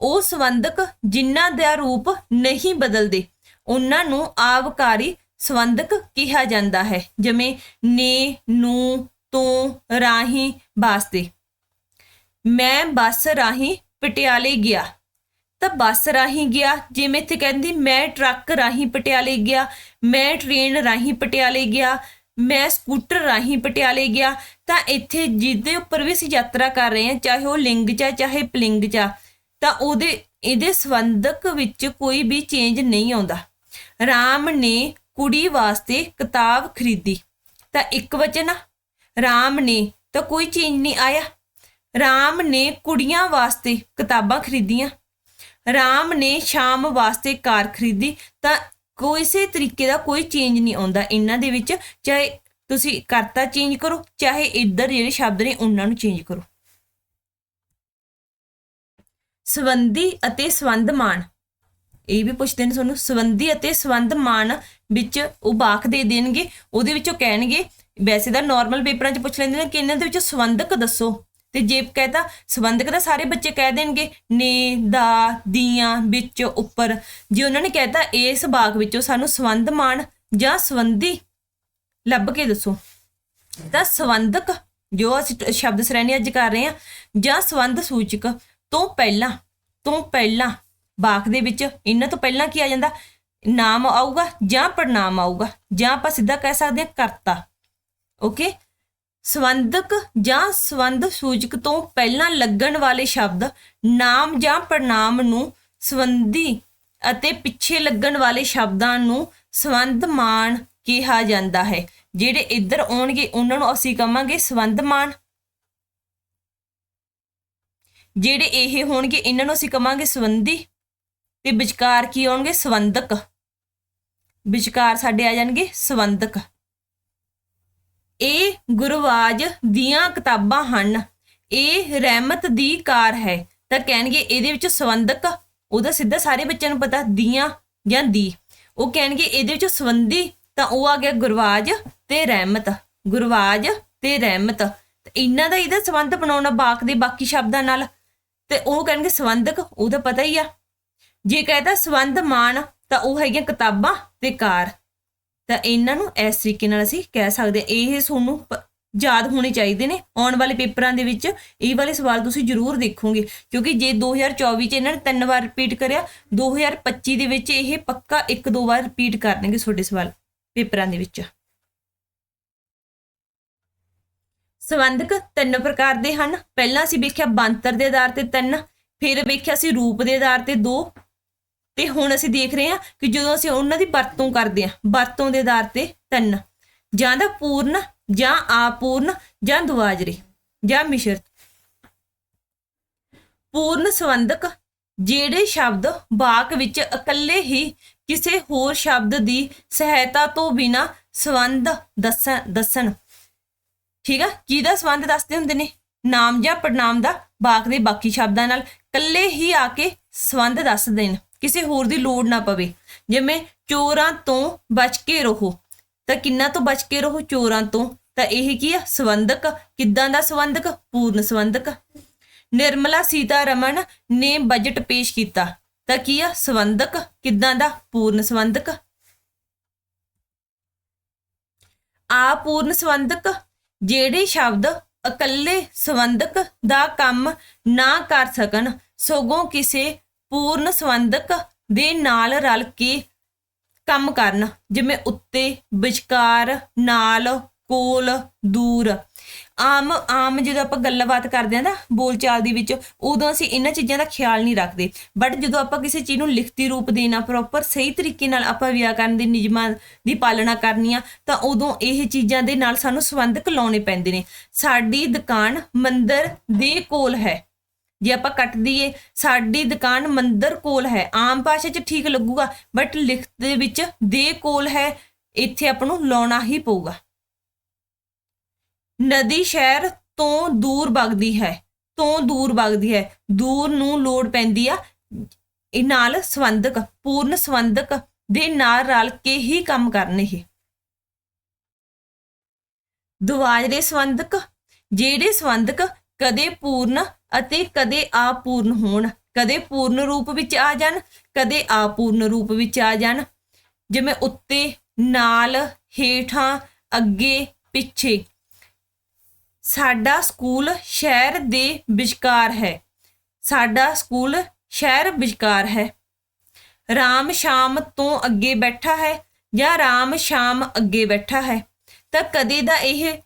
ਉਹ ਸੰਬੰਧਕ ਜਿਨ੍ਹਾਂ ਦਾ ਰੂਪ ਨਹੀਂ ਬਦਲਦੇ, ਉਹਨਾਂ ਨੂੰ ਆਬਕਾਰੀ ਸੰਬੰਧਕ ਕਿਹਾ ਜਾਂਦਾ ਹੈ, ਜਿਵੇਂ ਨੇ, ਨੂੰ, ਤੋਂ, ਰਾਹੀਂ, ਵਾਸਤੇ। ਮੈਂ ਬੱਸ ਰਾਹੀਂ ਪਟਿਆਲੇ ਗਿਆ। ਤਾਂ ਬੱਸ ਰਾਹੀਂ ਗਿਆ ਜਿਵੇਂ ਇੱਥੇ ਕਹਿੰਦੀ ਮੈਂ ਟਰੱਕ ਰਾਹੀਂ ਪਟਿਆਲੇ ਗਿਆ, ਮੈਂ ਟ੍ਰੇਨ ਰਾਹੀਂ ਪਟਿਆਲੇ ਗਿਆ ਮੈਂ ਸਕੂਟਰ ਰਾਹੀਂ ਪਟਿਆਲੇ ਗਿਆ ਤਾਂ ਇੱਥੇ ਜਿਹਦੇ ਉੱਪਰ ਵੀ ਅਸੀਂ ਯਾਤਰਾ ਕਰ ਰਹੇ ਹਾਂ ਚਾਹੇ ਉਹ ਲਿੰਗ ਚ ਆ, ਚਾਹੇ ਪਲਿੰਗ ਚ ਆ, ਤਾਂ ਉਹਦੇ ਇਹਦੇ ਸੰਬੰਧਕ ਵਿੱਚ ਕੋਈ ਵੀ ਚੇਂਜ ਨਹੀਂ ਆਉਂਦਾ। ਰਾਮ ਨੇ ਕੁੜੀ ਵਾਸਤੇ ਕਿਤਾਬ ਖਰੀਦੀ। ਤਾਂ ਇੱਕ ਵਚਨ ਆ, ਰਾਮ ਨੇ ਤਾਂ ਕੋਈ ਚੇਂਜ ਨਹੀਂ ਆਇਆ। ਰਾਮ ਨੇ ਕੁੜੀਆਂ ਵਾਸਤੇ ਕਿਤਾਬਾਂ ਖਰੀਦੀਆਂ। ਰਾਮ ਨੇ ਸ਼ਾਮ ਵਾਸਤੇ ਕਾਰ ਖਰੀਦੀ ਤਾਂ ਕਿਸੇ ਤਰੀਕੇ ਦਾ ਕੋਈ ਚੇਂਜ ਨਹੀਂ ਆਉਂਦਾ ਇਹਨਾਂ ਦੇ ਵਿੱਚ, ਚਾਹੇ ਤੁਸੀਂ ਕਰਤਾ ਚੇਂਜ ਕਰੋ, ਚਾਹੇ ਇੱਧਰ ਜਿਹੜੇ ਸ਼ਬਦ ਨੇ ਉਹਨਾਂ ਨੂੰ ਚੇਂਜ ਕਰੋ। ਸਬੰਧੀ ਅਤੇ ਸੰਬੰਧਮਾਨ ਇਹ ਵੀ ਪੁੱਛਦੇ ਨੇ ਤੁਹਾਨੂੰ ਸਬੰਧੀ ਅਤੇ ਸੰਬੰਧਮਾਨ ਵਿੱਚ ਉਹ ਬਾਖ ਦੇ ਦੇਣਗੇ, ਉਹਦੇ ਵਿੱਚੋਂ ਕਹਿਣਗੇ, ਵੈਸੇ ਤਾਂ ਨਾਰਮਲ ਪੇਪਰਾਂ 'ਚ ਪੁੱਛ ਲੈਂਦੇ ਨੇ ਕਿ ਇਹਨਾਂ ਦੇ ਵਿੱਚ ਸੰਬੰਧਕ ਦੱਸੋ। ਤੇ ਜੇ ਕਹਤਾ ਸੰਬੰਧਕ ਤਾਂ ਸਾਰੇ ਬੱਚੇ ਕਹਿ ਦੇਣਗੇ, ਨੇ, ਦਾ, ਦੀਆਂ, ਵਿੱਚ, ਉੱਪਰ। ਜੇ ਉਹਨਾਂ ਨੇ ਕਹਿਤਾ ਇਸ ਬਾਗ ਵਿੱਚੋਂ ਸਾਨੂੰ ਸੰਬੰਧਮਾਨ ਜਾਂ ਸੰਬੰਧੀ ਲੱਭ ਕੇ ਦੱਸੋ। ਤਾਂ ਸੰਬੰਧਕ, ਜੋ ਅਸੀਂ ਸ਼ਬਦ ਸ਼੍ਰੇਣੀ ਅੱਜ ਕਰ ਰਹੇ ਹਾਂ, ਜਾਂ ਸੰਬੰਧ ਸੂਚਕ, ਤੋਂ ਪਹਿਲਾਂ ਤੋਂ ਪਹਿਲਾਂ ਬਾਕ ਦੇ ਵਿੱਚ ਇਹਨਾਂ ਤੋਂ ਪਹਿਲਾਂ ਕੀ ਆ ਜਾਂਦਾ? ਨਾਮ ਆਊਗਾ ਜਾਂ ਪੜਨਾਮ ਆਊਗਾ। ਜਾਂ ਆਪਾਂ ਸਿੱਧਾ ਕਹਿ ਸਕਦੇ ਹਾਂ ਕਰਤਾ। ਓਕੇ? ਸੰਬੰਧਕ ਜਾਂ ਸੰਬੰਧ ਸੂਚਕ ਤੋਂ ਪਹਿਲਾਂ ਲੱਗਣ ਵਾਲੇ ਸ਼ਬਦ ਨਾਮ ਜਾਂ ਪੜਨਾਮ ਨੂੰ ਸੰਬੰਧੀ ਅਤੇ ਪਿੱਛੇ ਲੱਗਣ ਵਾਲੇ ਸ਼ਬਦਾਂ ਨੂੰ ਸੰਬੰਧਮਾਨ ਕਿਹਾ ਜਾਂਦਾ ਹੈ। ਜਿਹੜੇ ਇੱਧਰ ਆਉਣਗੇ, ਉਹਨਾਂ ਨੂੰ ਅਸੀਂ ਕਵਾਂਗੇ ਸੰਬੰਧਮਾਨ ਜਿਹੜੇ ਇਹ ਹੋਣਗੇ, ਇਹਨਾਂ ਨੂੰ ਅਸੀਂ ਕਵਾਂਗੇ ਸੰਬੰਧੀ। ਤੇ ਵਿਚਕਾਰ ਕੀ ਆਉਣਗੇ? ਸੰਬੰਧਕ। ਵਿਚਕਾਰ ਸਾਡੇ ਆ ਜਾਣਗੇ ਸੰਬੰਧਕ। ਇਹ ਗੁਰਵਾਜ ਦੀਆਂ ਕਿਤਾਬਾਂ ਹਨ। ਇਹ ਰਹਿਮਤ ਦੀ ਕਾਰ ਹੈ। ਤਾਂ ਕਹਿਣਗੇ ਇਹਦੇ ਵਿੱਚ ਸੰਬੰਧਕ ਉਹਦਾ ਸਿੱਧਾ ਸਾਰੇ ਬੱਚਿਆਂ ਨੂੰ ਪਤਾ, ਦੀਆਂ ਜਾਂ ਦੀ। ਉਹ ਕਹਿਣਗੇ ਇਹਦੇ ਵਿੱਚ ਸੰਬੰਧੀ, ਤਾਂ ਉਹ ਆ ਗਿਆ ਗੁਰਵਾਜ ਤੇ ਰਹਿਮਤ। ਗੁਰਵਾਜ ਤੇ ਰਹਿਮਤ। ਇਹਨਾਂ ਦਾ ਇਹਦਾ ਸੰਬੰਧ ਬਣਾਉਣਾ ਬਾਕ ਦੇ ਬਾਕੀ ਸ਼ਬਦਾਂ ਨਾਲ। ਤੇ ਉਹ ਕਹਿਣਗੇ ਸੰਬੰਧਕ ਉਹਦਾ ਪਤਾ ਹੀ ਆ। ਜੇ ਕਹਿੰਦਾ ਸੰਬੰਧ ਮਾਨ ਤਾਂ ਉਹ ਹੈਗੀਆਂ ਕਿਤਾਬਾਂ ਤੇ ਕਾਰ। ਤਾਂ ਇਹਨਾਂ ਨੂੰ ਇਸ ਤਰੀਕੇ ਨਾਲ ਅਸੀਂ ਕਹਿ ਸਕਦੇ ਹਾਂ। ਇਹ ਤੁਹਾਨੂੰ ਯਾਦ ਹੋਣੇ ਚਾਹੀਦੇ ਨੇ ਆਉਣ ਵਾਲੇ ਪੇਪਰਾਂ ਦੇ ਵਿੱਚ ਇਹ ਵਾਲੇ ਸਵਾਲ ਤੁਸੀਂ ਜ਼ਰੂਰ ਦੇਖੋਗੇ, ਕਿਉਂਕਿ ਜੇ 2024 ਚ ਇਹਨਾਂ ਨੇ ਤਿੰਨ ਵਾਰ ਰਿਪੀਟ ਕਰਿਆ 2025 ਦੇ ਵਿੱਚ ਇਹ ਪੱਕਾ ਇੱਕ ਦੋ ਵਾਰ ਰਿਪੀਟ ਕਰਨਗੇ ਤੁਹਾਡੇ ਸਵਾਲ ਪੇਪਰਾਂ ਦੇ ਵਿੱਚ ਸੰਬੰਧਕ ਤਿੰਨ ਪ੍ਰਕਾਰ ਦੇ ਹਨ ਪਹਿਲਾਂ ਅਸੀਂ ਵੇਖਿਆ ਬਣਤਰ ਦੇ ਆਧਾਰ ਤੇ ਤਿੰਨ, ਫਿਰ ਵੇਖਿਆ ਸੀ ਰੂਪ ਦੇ ਆਧਾਰ ਤੇ ਦੋ ਤੇ ਹੁਣ ਅਸੀਂ ਦੇਖ ਰਹੇ ਹਾਂ ਕਿ ਜਦੋਂ ਅਸੀਂ ਉਹਨਾਂ ਦੀ ਵਰਤੋਂ ਕਰਦੇ ਹਾਂ, ਵਰਤੋਂ ਦੇ ਆਧਾਰ ਤੇ ਤਿੰਨ ਜਾਂ ਤਾਂ ਪੂਰਨ, ਜਾਂ ਆਪੂਰਨ ਜਾਂ ਦੁਆਜਰੀ, ਜਾਂ ਮਿਸ਼ਰਤ। ਪੂਰਨ ਸੰਬੰਧਕ ਜਿਹੜੇ ਸ਼ਬਦ ਵਾਕ ਵਿੱਚ ਇਕੱਲੇ ਹੀ ਕਿਸੇ ਹੋਰ ਸ਼ਬਦ ਦੀ ਸਹਾਇਤਾ ਤੋਂ ਬਿਨਾ ਸੰਬੰਧ ਦੱਸਣ ਦੱਸਣ, ਠੀਕ ਆ? ਕਿਹਦਾ ਸੰਬੰਧ ਦੱਸਦੇ ਹੁੰਦੇ ਨੇ, ਨਾਮ ਜਾਂ ਪੜਨਾਮ ਦਾ ਵਾਕ ਦੇ ਬਾਕੀ ਸ਼ਬਦਾਂ ਨਾਲ, ਇਕੱਲੇ ਹੀ ਆ ਕੇ ਸੰਬੰਧ ਦੱਸ ਦੇਣ। ਕਿਸੇ ਹੋਰ ਦੀ ਲੋੜ ਨਾ ਪਵੇ। ਜਿਵੇਂ ਚੋਰਾਂ ਤੋਂ ਬਚ ਕੇ ਰਹੋ, ਤਾਂ ਕਿੰਨਾ ਤੋਂ ਬਚ ਕੇ ਰਹੋ ਚੋਰਾਂ ਤੋਂ? ਤਾਂ ਇਹ ਕੀ ਆ? ਸੰਬੰਧਕ? ਕਿੱਦਾਂ ਦਾ ਸੰਬੰਧਕ? ਪੂਰਨ ਸੰਬੰਧਕ। ਨਿਰਮਲਾ ਸੀਤਾਰਮਨ ਨੇ ਬਜਟ ਪੇਸ਼ ਕੀਤਾ। ਤਾਂ ਕੀ ਆ? ਸੰਬੰਧਕ? ਕਿੱਦਾਂ ਦਾ? ਪੂਰਨ ਸੰਬੰਧਕ? ਆ ਪੂਰਨ ਸੰਬੰਧਕ, ਜਿਹੜੇ ਸ਼ਬਦ ਇਕੱਲੇ ਸੰਬੰਧਕ ਦਾ ਕੰਮ ਨਾ ਕਰ ਸਕਣ, ਸਗੋਂ ਕਿਸੇ ਪੂਰਨ ਸੰਬੰਧਕ ਦੇ ਨਾਲ ਰਲ ਕੇ ਕੰਮ ਕਰਨ, ਜਿਵੇਂ ਉੱਤੇ ਵਿਚਕਾਰ, ਨਾਲ, ਕੋਲ, ਦੂਰ। ਆਮ ਆਮ ਜਦੋਂ ਆਪਾਂ ਗੱਲਬਾਤ ਕਰਦੇ ਆ ਨਾ ਬੋਲਚਾਲ ਦੇ ਵਿੱਚ, ਉਦੋਂ ਅਸੀਂ ਇਹਨਾਂ ਚੀਜ਼ਾਂ ਦਾ ਖਿਆਲ ਨਹੀਂ ਰੱਖਦੇ। ਬਟ ਜਦੋਂ ਆਪਾਂ ਕਿਸੇ ਚੀਜ਼ ਨੂੰ ਲਿਖਤੀ ਰੂਪ ਦੇਣਾ ਪ੍ਰੋਪਰ ਸਹੀ ਤਰੀਕੇ ਨਾਲ ਆਪਾਂ ਵਿਆਕਰਨ ਦੇ ਨਿਯਮਾਂ ਦੀ ਪਾਲਣਾ ਕਰਨੀ ਆ, ਤਾਂ ਉਦੋਂ ਇਹ ਚੀਜ਼ਾਂ ਦੇ ਨਾਲ ਸਾਨੂੰ ਸੰਬੰਧਕ ਲਾਉਣੇ ਪੈਂਦੇ ਨੇ। ਸਾਡੀ ਦੁਕਾਨ ਮੰਦਰ ਦੇ ਕੋਲ ਹੈ। ਜੇ ਆਪਾਂ ਕੱਟ ਦਈਏ, ਸਾਡੀ ਦੁਕਾਨ ਮੰਦਰ ਕੋਲ ਹੈ, ਆਮ ਭਾਸ਼ਾ 'ਚ ਠੀਕ ਲੱਗੂਗਾ ਬਟ ਲਿਖਤ ਦੇ ਵਿੱਚ ਦੇ ਕੋਲ ਹੈ, ਇੱਥੇ ਆਪਾਂ ਨੂੰ ਲਾਉਣਾ ਹੀ ਪਊਗਾ। ਨਦੀ ਸ਼ਹਿਰ ਤੋਂ ਦੂਰ ਵਗਦੀ ਹੈ, ਤੋਂ ਦੂਰ ਵਗਦੀ ਹੈ, ਦੂਰ ਨੂੰ ਲੋੜ ਪੈਂਦੀ ਆ, ਇਹ ਨਾਲ ਸੰਬੰਧਕ, ਪੂਰਨ ਸੰਬੰਧਕ ਦੇ ਨਾਲ ਰਲ ਕੇ ਹੀ ਕੰਮ ਕਰਨੇ ਇਹ। ਦੁਆਜਰੇ ਸੰਬੰਧਕ, ਜਿਹੜੇ ਸੰਬੰਧਕ ਕਦੇ ਪੂਰਨ ਅਤੇ ਕਦੇ ਆਪੂਰਨ ਹੋਣ। ਕਦੇ ਪੂਰਨ ਰੂਪ ਵਿੱਚ ਆ ਜਾਣ, ਕਦੇ ਆਪੂਰਨ ਰੂਪ ਵਿੱਚ ਆ ਜਾਣ। ਜਿਵੇਂ ਉੱਤੇ, ਨਾਲ, ਹੇਠਾਂ, ਅੱਗੇ, ਪਿੱਛੇ। ਸਾਡਾ ਸਕੂਲ ਸ਼ਹਿਰ ਦੇ ਵਿਚਕਾਰ ਹੈ। ਸਾਡਾ ਸਕੂਲ ਸ਼ਹਿਰ ਵਿਚਕਾਰ ਹੈ। ਰਾਮ ਸ਼ਾਮ ਤੋਂ ਅੱਗੇ ਬੈਠਾ ਹੈ ਜਾਂ ਰਾਮ ਸ਼ਾਮ ਅੱਗੇ ਬੈਠਾ ਹੈ? ਤਾਂ ਕਦੇ ਦਾ ਇਹ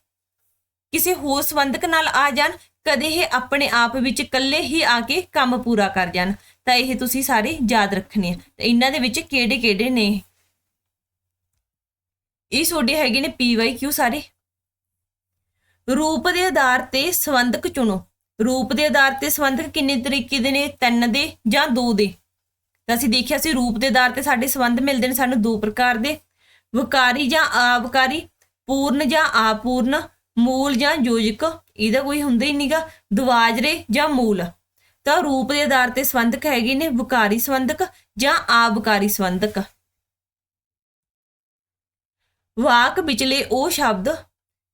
ਕਿਸੇ ਹੋਰ ਸੰਬੰਧਕ ਨਾਲ ਆ ਜਾਣ ਕਦੇ ਇਹ ਆਪਣੇ ਆਪ ਵਿੱਚ ਇਕੱਲੇ ਹੀ ਆ ਕੇ ਕੰਮ ਪੂਰਾ ਕਰ ਜਾਣ। ਤਾਂ ਇਹ ਤੁਸੀਂ ਸਾਰੇ ਯਾਦ ਰੱਖਣੇ ਆ। ਤੇ ਇਹਨਾਂ ਦੇ ਵਿੱਚ ਕਿਹੜੇ ਕਿਹੜੇ ਨੇ? ਇਹ ਤੁਹਾਡੇ ਹੈਗੇ ਨੇ ਪੀ ਵਾਈ ਕਿਊ ਸਾਰੇ? ਰੂਪ ਦੇ ਆਧਾਰ ਤੇ ਸੰਬੰਧਕ ਚੁਣੋ। ਰੂਪ ਦੇ ਆਧਾਰ ਤੇ ਸੰਬੰਧਕ ਕਿੰਨੇ ਤਰੀਕੇ ਦੇ ਨੇ? ਤਿੰਨ ਦੇ ਜਾਂ ਦੋ ਦੇ? ਤਾਂ ਅਸੀਂ ਦੇਖਿਆ ਸੀ ਰੂਪ ਦੇ ਆਧਾਰ ਤੇ ਸਾਡੇ ਸੰਬੰਧ ਮਿਲਦੇ ਨੇ ਸਾਨੂੰ ਦੋ ਪ੍ਰਕਾਰ ਦੇ। ਵਿਕਾਰੀ ਜਾਂ ਆਵਕਾਰੀ ਪੂਰਨ ਜਾਂ ਆਪੂਰਨ ਮੂਲ ਜਾਂ ਯੋਜਕ, ਇਹਦਾ ਕੋਈ ਹੁੰਦਾ ਹੀ ਨਹੀਂਗਾ ਦੁਆਜਰੇ ਜਾਂ ਮੂਲ। ਤਾਂ ਰੂਪ ਦੇ ਆਧਾਰ ਤੇ ਸੰਬੰਧਕ ਹੈਗੇ ਨੇ ਵਿਕਾਰੀ ਸੰਬੰਧਕ ਜਾਂ ਆਵਕਾਰੀ ਸੰਬੰਧਕ। ਵਾਕ ਵਿਚਲੇ ਉਹ ਸ਼ਬਦ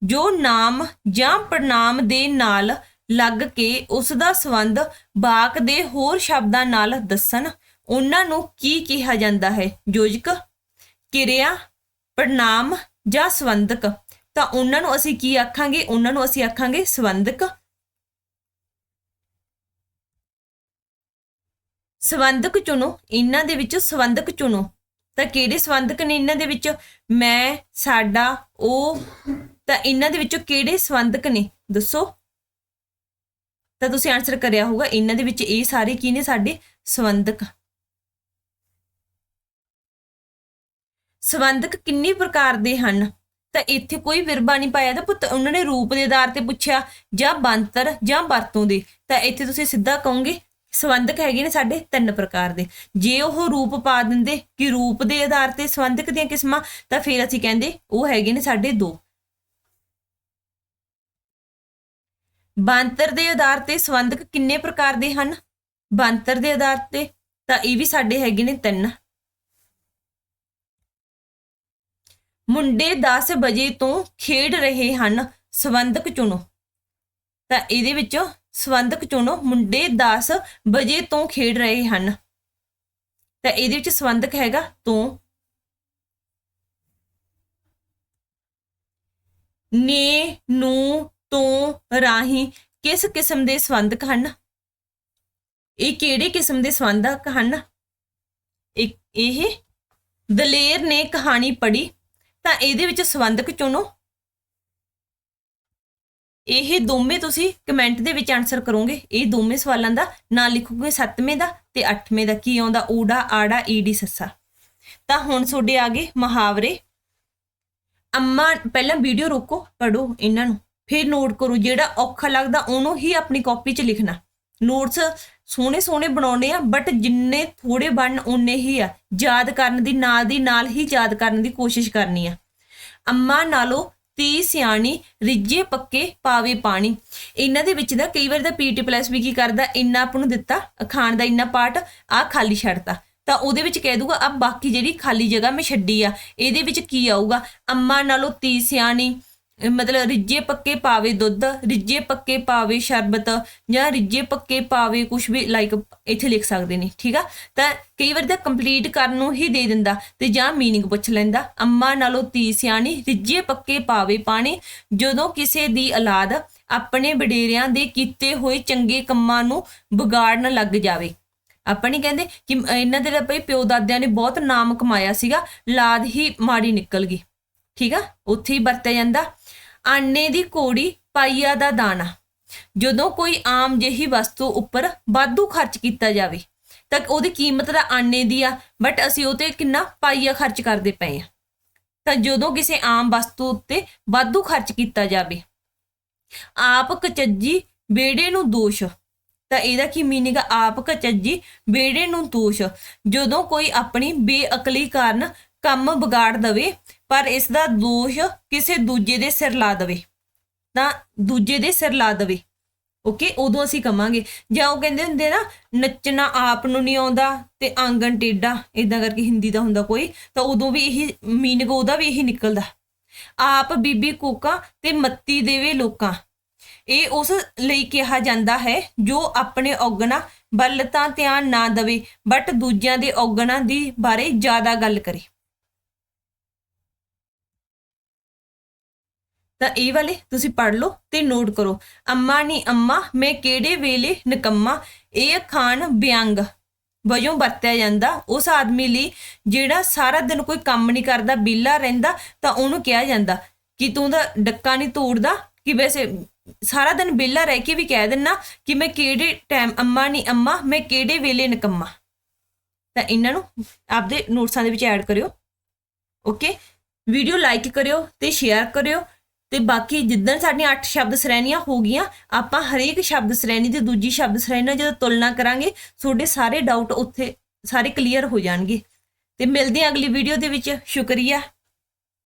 ਜੋ ਨਾਮ ਜਾਂ ਪ੍ਰਣਾਮ ਦੇ ਨਾਲ ਲੱਗ ਕੇ ਉਸ ਦਾ ਸੰਬੰਧ ਵਾਕ ਦੇ ਹੋਰ ਸ਼ਬਦਾਂ ਨਾਲ ਦੱਸਣ, ਉਹਨਾਂ ਨੂੰ ਕੀ ਕਿਹਾ ਜਾਂਦਾ ਹੈ? ਯੋਜਕ, ਕਿਰਿਆ, ਪ੍ਰਣਾਮ ਜਾਂ ਸੰਬੰਧਕ। ਤਾਂ ਉਹਨਾਂ ਨੂੰ ਅਸੀਂ ਕੀ ਆਖਾਂਗੇ? ਉਹਨਾਂ ਨੂੰ ਅਸੀਂ ਆਖਾਂਗੇ ਸੰਬੰਧਕ। ਸੰਬੰਧਕ ਚੁਣੋ, ਇਹਨਾਂ ਦੇ ਵਿੱਚੋਂ ਸੰਬੰਧਕ ਚੁਣੋ। ਤਾਂ ਕਿਹੜੇ ਸੰਬੰਧਕ ਨੇ ਇਹਨਾਂ ਦੇ ਵਿੱਚ? ਮੈਂ, ਸਾਡਾ, ਉਹ। ਤਾਂ ਇਹਨਾਂ ਦੇ ਵਿੱਚੋਂ ਕਿਹੜੇ ਸੰਬੰਧਕ ਨੇ? ਦੱਸੋ। ਤਾਂ ਤੁਸੀਂ ਆਨਸਰ ਕਰਿਆ ਹੋਊਗਾ, ਇਹਨਾਂ ਦੇ ਵਿੱਚ ਇਹ ਸਾਰੇ ਕੀ ਨੇ ਸਾਡੇ? ਸੰਬੰਧਕ। ਸੰਬੰਧਕ ਕਿੰਨੇ ਪ੍ਰਕਾਰ ਦੇ ਹਨ? ਤਾਂ ਇੱਥੇ ਕੋਈ ਵਿਰਬਾ ਨਹੀਂ ਪਾਇਆ। ਤਾਂ ਪੁੱਤ, ਉਹਨਾਂ ਨੇ ਰੂਪ ਦੇ ਆਧਾਰ ਤੇ ਪੁੱਛਿਆ, ਜਾਂ ਬੰਤਰ ਜਾਂ ਵਰਤੋਂ ਦੇ। ਤਾਂ ਇੱਥੇ ਤੁਸੀਂ ਸਿੱਧਾ ਕਹੋਗੇ, ਸੰਬੰਧਕ ਹੈਗੇ ਨੇ ਸਾਡੇ ਤਿੰਨ ਪ੍ਰਕਾਰ ਦੇ। ਜੇ ਉਹ ਰੂਪ ਪਾ ਦਿੰਦੇ ਕਿ ਰੂਪ ਦੇ ਆਧਾਰ ਤੇ ਸੰਬੰਧਕ ਦੀਆਂ ਕਿਸਮਾਂ, ਤਾਂ ਫਿਰ ਅਸੀਂ ਕਹਿੰਦੇ, ਉਹ ਹੈਗੇ ਨੇ ਸਾਡੇ ਦੋ। ਬੰਤਰ ਦੇ ਆਧਾਰ ਤੇ ਸੰਬੰਧਕ ਕਿੰਨੇ ਪ੍ਰਕਾਰ ਦੇ ਹਨ? ਬੰਤਰ ਦੇ ਆਧਾਰ ਤੇ ਤਾਂ ਇਹ ਵੀ ਸਾਡੇ ਹੈਗੇ ਨੇ ਤਿੰਨ। ਮੁੰਡੇ 10 ਵਜੇ ਤੋਂ ਖੇਡ ਰਹੇ ਹਨ ਸੰਬੰਧਕ ਚੁਣੋ। ਤਾਂ ਇਹਦੇ ਵਿੱਚੋਂ ਸੰਬੰਧਕ ਚੁਣੋ, ਮੁੰਡੇ 10 ਵਜੇ ਤੋਂ ਖੇਡ ਰਹੇ ਹਨ। ਤਾਂ ਇਹਦੇ ਵਿੱਚ ਸੰਬੰਧਕ ਹੈਗਾ ਤੋਂ। ਨੇ, ਨੂੰ, ਤੋਂ ਰਾਹੀਂ ਕਿਸ ਕਿਸਮ ਦੇ ਸੰਬੰਧਕ ਹਨ? ਇਹ ਕਿਹੜੇ ਕਿਸਮ ਦੇ ਸੰਬੰਧਕ ਹਨ? ਇਹ ਦਲੇਰ ਨੇ ਕਹਾਣੀ ਪੜ੍ਹੀ। ਤਾਂ ਇਹਦੇ ਵਿੱਚ ਸੰਬੰਧਕ ਚੁਣੋ। ਇਹ ਦੋਵੇਂ ਤੁਸੀਂ ਕਮੈਂਟ ਦੇ ਵਿੱਚ ਆਨਸਰ ਕਰੋਗੇ। ਇਹ ਦੋਵੇਂ ਸਵਾਲਾਂ ਦਾ ਨਾਂ ਲਿਖੋਗੇ 7ਵੇਂ ਦਾ ਤੇ 8ਵੇਂ ਦਾ। ਕੀ ਆਉਂਦਾ? ਊੜਾ, ਆੜਾ, ਈੜੀ, ਸੱਸਾ। ਤਾਂ ਹੁਣ ਤੁਹਾਡੇ ਆ ਗਏ ਮੁਹਾਵਰੇ। ਅੰਮਾ, ਪਹਿਲਾਂ ਵੀਡੀਓ ਰੋਕੋ ਪੜੋ ਇਹਨਾਂ ਨੂੰ। ਫਿਰ ਨੋਟ ਕਰੋ, ਜਿਹੜਾ ਔਖਾ ਲੱਗਦਾ ਉਹਨੂੰ ਹੀ ਆਪਣੀ ਕਾਪੀ 'ਚ ਲਿਖਣਾ। ਨੋਟਸ ਸੋਹਣੇ ਸੋਹਣੇ ਬਣਾਉਣੇ ਆ ਬਟ ਜਿੰਨੇ ਥੋੜੇ ਬਣਨ ਉਨੇ ਹੀ ਆ। ਯਾਦ ਕਰਨ ਦੀ, ਨਾਲ ਦੀ, ਨਾਲ ਹੀ ਯਾਦ ਕਰਨ ਦੀ ਕੋਸ਼ਿਸ਼ ਕਰਨੀ ਆ। ਅੰਮਾ ਨਾਲੋਂ ਤੀ ਸਿਆਣੀ ਰਿੱਜੇ ਪੱਕੇ ਪਾਵੇ ਪਾਣੀ। ਇਹਨਾਂ ਦੇ ਵਿੱਚ ਦਾ ਕਈ ਵਾਰ ਦਾ ਪੀਟੀ ਪਲੱਸ ਵੀ ਕੀ ਕਰਦਾ, ਇੰਨਾ ਆਪ ਨੂੰ ਦਿੱਤਾ ਖਾਣ ਦਾ ਇੰਨਾ ਪਾਰਟ ਆ ਖਾਲੀ ਛੱਡਤਾ। ਤਾਂ ਉਹਦੇ ਵਿੱਚ ਕਹਿ ਦੂਗਾ ਆ ਬਾਕੀ ਜਿਹੜੀ ਖਾਲੀ ਜਗ੍ਹਾ ਮੈਂ ਛੱਡੀ ਆ, ਇਹਦੇ ਵਿੱਚ ਕੀ ਆਊਗਾ? ਅੰਮਾ ਨਾਲੋਂ ਤੀ ਸਿਆਣੀ ਮਤਲਬ ਰਿੱਜੇ ਪੱਕੇ ਪਾਵੇ ਦੁੱਧ ਰਿੱਜੇ ਪੱਕੇ ਪਾਵੇ ਸ਼ਰਬਤ ਜਾਂ ਰਿੱਜੇ ਪੱਕੇ ਪਾਵੇ ਕੁਝ ਵੀ ਲਾਈਕ ਇੱਥੇ ਲਿਖ ਸਕਦੇ ਨੇ, ਠੀਕ ਆ? ਤਾਂ ਕਈ ਵਾਰ ਤਾਂ ਕੰਪਲੀਟ ਕਰਨ ਨੂੰ ਹੀ ਦੇ ਦਿੰਦਾ ਤੇ ਜਾਂ ਮੀਨਿੰਗ ਪੁੱਛ ਲੈਂਦਾ। ਅੰਮਾ ਨਾਲੋਂ ਤੀ ਸਿਆਣੀ ਰਿੱਜੇ ਪੱਕੇ ਪਾਵੇ ਪਾਣੀ, ਜਦੋਂ ਕਿਸੇ ਦੀ ਔਲਾਦ ਆਪਣੇ ਵਡੇਰਿਆਂ ਦੇ ਕੀਤੇ ਹੋਏ ਚੰਗੇ ਕੰਮਾਂ ਨੂੰ ਵਿਗਾੜਨ ਲੱਗ ਜਾਵੇ। ਆਪਾਂ ਨਹੀਂ ਕਹਿੰਦੇ ਕਿ ਇਹਨਾਂ ਦੇ ਤਾਂ ਪਿਓ ਦਾਦਿਆਂ ਨੇ ਬਹੁਤ ਨਾਮ ਕਮਾਇਆ ਸੀਗਾ, ਲਾਦ ਹੀ ਮਾੜੀ ਨਿਕਲ ਗਈ, ਠੀਕ ਆ? ਉੱਥੇ ਹੀ ਵਰਤਿਆ ਜਾਂਦਾ। ਆਨੇ ਦੀ ਕੋੜੀ ਪਾਈਆ ਦਾ ਦਾਣਾ। ਜਦੋਂ ਕੋਈ ਆਮ ਜਿਹੀ ਵਸਤੂ ਉੱਪਰ ਵਾਧੂ ਖਰਚ ਕੀਤਾ ਜਾਵੇ, ਤਾਂ ਉਹਦੀ ਕੀਮਤ ਤਾਂ ਆਨੇ ਦੀ ਆ ਬਟ ਅਸੀਂ ਉਹ ਤੇ ਕਿੰਨਾ ਪਾਈਆ ਖਰਚ ਕਰਦੇ ਪਏ ਆ। ਤਾਂ ਜਦੋਂ ਕਿਸੇ ਆਮ ਵਸਤੂ ਉੱਤੇ ਵਾਧੂ ਖਰਚ ਕੀਤਾ ਜਾਵੇ, ਆਪ ਕਚੱਜੀ ਬੇੜੇ ਨੂੰ ਦੋਸ਼। ਤਾਂ ਇਹਦਾ ਕੀ ਮੀਨਿੰਗ ਆ? ਆਪ ਕਚੱਜੀ ਬੇੜੇ ਨੂੰ ਦੋਸ਼। ਜਦੋਂ ਕੋਈ ਆਪਣੀ ਬੇਅਕਲੀ ਕਾਰਨ ਕੰਮ ਵਿਗਾੜ ਦਵੇ ਪਰ ਇਸ ਦਾ ਦੋਸ਼ ਕਿਸੇ ਦੂਜੇ ਦੇ ਸਿਰ ਲਾ ਦਵੇ। ਤਾਂ ਦੂਜੇ ਦੇ ਸਿਰ ਲਾ ਦਵੇ। ਓਕੇ ਉਦੋਂ ਅਸੀਂ ਕਵਾਂਗੇ। ਜਾਂ ਉਹ ਕਹਿੰਦੇ ਹੁੰਦੇ ਨਾ, ਨੱਚਣਾ ਆਪ ਨੂੰ ਨਹੀਂ ਆਉਂਦਾ ਤੇ ਆਂਗਣ ਟੇਡਾ ਇਦਾਂ ਕਰਕੇ ਹਿੰਦੀ ਦਾ ਹੁੰਦਾ ਕੋਈ, ਤਾਂ ਉਦੋਂ ਵੀ ਇਹੀ ਮੀਨਿੰਗ ਉਹਦਾ ਵੀ ਇਹੀ ਨਿਕਲਦਾ। ਆਪ ਬੀਬੀ ਕੋਕਾ ਤੇ ਮੱਤੀ ਦੇਵੇ ਲੋਕਾਂ। ਇਹ ਉਸ ਲਈ ਕਿਹਾ ਜਾਂਦਾ ਹੈ, ਜੋ ਆਪਣੇ ਔਗਣਾ ਵੱਲ ਤਾਂ ਧਿਆਨ ਨਾ ਦੇਵੇ ਬਟ ਦੂਜਿਆਂ ਦੇ ਔਗਣਾ ਦੀ ਬਾਰੇ ਜ਼ਿਆਦਾ ਗੱਲ ਕਰੇ। ਤਾਂ ਇਹ ਵਾਲੇ ਤੁਸੀਂ ਪੜ੍ਹ ਲਓ ਤੇ ਨੋਟ ਕਰੋ। ਅੰਮਾ ਨੀ ਅੰਮਾ, ਮੈਂ ਕਿਹੜੇ ਵੇਲੇ ਨਿਕੰਮਾ? ਇਹ ਖਾਨ ਵਿਅੰਗ ਵਜੋਂ ਵਰਤਿਆ ਜਾਂਦਾ। ਉਸ ਆਦਮੀ ਲਈ ਜਿਹੜਾ ਸਾਰਾ ਦਿਨ ਕੋਈ ਕੰਮ ਨਹੀਂ ਕਰਦਾ, ਵਿਹਲਾ ਰਹਿੰਦਾ, ਤਾਂ ਉਹਨੂੰ ਕਿਹਾ ਜਾਂਦਾ ਕਿ ਤੂੰ ਤਾਂ ਡੱਕਾ ਨਹੀਂ ਤੋੜਦਾ, ਕਿ ਵੈਸੇ ਸਾਰਾ ਦਿਨ ਵਿਹਲਾ ਰਹਿ ਕੇ ਵੀ ਕਹਿ ਦਿੰਨਾ ਕਿ ਮੈਂ ਕਿਹੜੇ ਟਾਈਮ ਅੰਮਾ ਨਹੀਂ ਅੰਮਾ, ਮੈਂ ਕਿਹੜੇ ਵੇਲੇ ਨਿਕੰਮਾ। ਤਾਂ ਇਹਨਾਂ ਨੂੰ ਆਪਦੇ ਨੋਟਸਾਂ ਦੇ ਵਿੱਚ ਐਡ ਕਰਿਓ। ਓਕੇ ਵੀਡੀਓ ਲਾਈਕ ਕਰਿਓ ਤੇ ਸ਼ੇਅਰ ਕਰਿਓ। ਤੇ ਬਾਕੀ ਜਿੱਦਣ ਸਾਡੀਆਂ 8 ਸ਼ਬਦ ਸ਼੍ਰੇਣੀਆਂ ਹੋ ਗਈਆਂ, ਆਪਾਂ ਹਰੇਕ ਸ਼ਬਦ ਸ਼੍ਰੇਣੀ ਤੇ ਦੂਜੀ ਸ਼ਬਦ ਸ਼੍ਰੇਣੀ ਨਾਲ ਜਦੋਂ ਤੁਲਨਾ ਕਰਾਂਗੇ, ਤੁਹਾਡੇ ਸਾਰੇ ਡਾਊਟ ਉੱਥੇ ਸਾਰੇ ਕਲੀਅਰ ਹੋ ਜਾਣਗੇ। ਤੇ ਮਿਲਦੇ ਹਾਂ ਅਗਲੀ ਵੀਡੀਓ ਦੇ ਵਿੱਚ। ਸ਼ੁਕਰੀਆ।